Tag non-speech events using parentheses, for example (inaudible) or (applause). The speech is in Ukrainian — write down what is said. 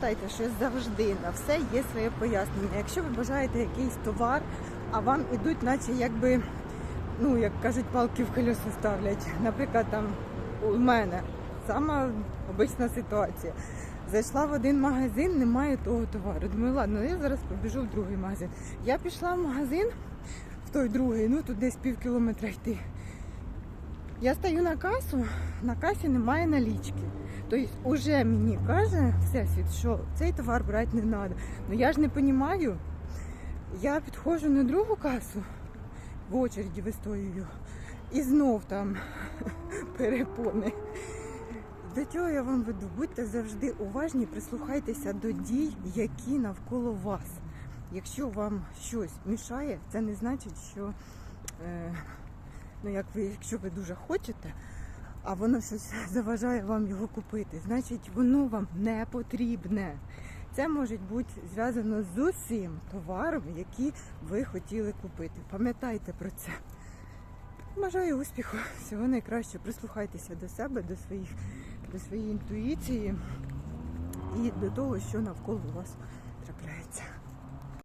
пам'ятайте, що завжди на все є своє пояснення. Якщо ви бажаєте якийсь товар, а вам ідуть, наче якби, ну як кажуть, палки в колеса ставлять. Наприклад, там у мене сама обична ситуація. Зайшла в один магазин, немає того товару. Думаю, ладно, я зараз побіжу в другий магазин. Я пішла в магазин, в той другий, ну тут десь пів кілометра йти. Я стою на касу, на касі немає налічки. Тобто вже мені каже всесвіт, що цей товар брати не треба. Ну я ж не розумію. Я підходжу на другу касу, в очереді вистоюю, і знов там (laughs) перепони. До чого я вам веду? Будьте завжди уважні, прислухайтеся до дій, які навколо вас. Якщо вам щось мішає, це не значить, що е, ну, як ви, якщо ви дуже хочете, а воно щось (laughs) заважає вам його купити, значить воно вам не потрібне. Це може бути зв'язано з усім товаром, який ви хотіли купити. Пам'ятайте про це. Бажаю успіху, всього найкраще. Прислухайтеся до себе, до своїх, до своєї інтуїції і до того, що навколо вас трапляється.